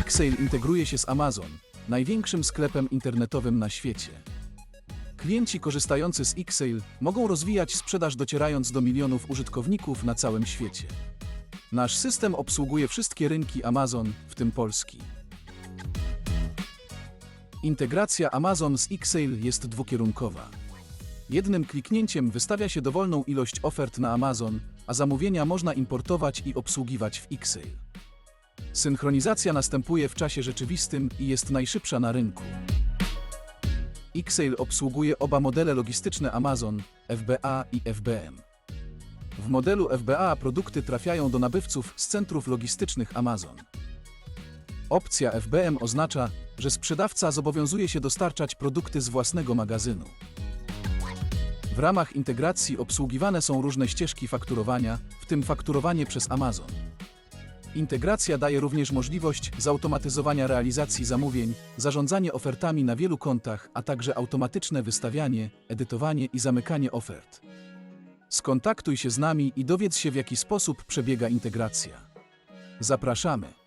Xsale integruje się z Amazon, największym sklepem internetowym na świecie. Klienci korzystający z Xsale mogą rozwijać sprzedaż docierając do milionów użytkowników na całym świecie. Nasz system obsługuje wszystkie rynki Amazon, w tym Polski. Integracja Amazon z Xsale jest dwukierunkowa. Jednym kliknięciem wystawia się dowolną ilość ofert na Amazon, a zamówienia można importować i obsługiwać w Xsale. Synchronizacja następuje w czasie rzeczywistym i jest najszybsza na rynku. Xsale obsługuje oba modele logistyczne Amazon, FBA i FBM. W modelu FBA produkty trafiają do nabywców z centrów logistycznych Amazon. Opcja FBM oznacza, że sprzedawca zobowiązuje się dostarczać produkty z własnego magazynu. W ramach integracji obsługiwane są różne ścieżki fakturowania, w tym fakturowanie przez Amazon. Integracja daje również możliwość zautomatyzowania realizacji zamówień, zarządzanie ofertami na wielu kontach, a także automatyczne wystawianie, edytowanie i zamykanie ofert. Skontaktuj się z nami i dowiedz się, w jaki sposób przebiega integracja. Zapraszamy.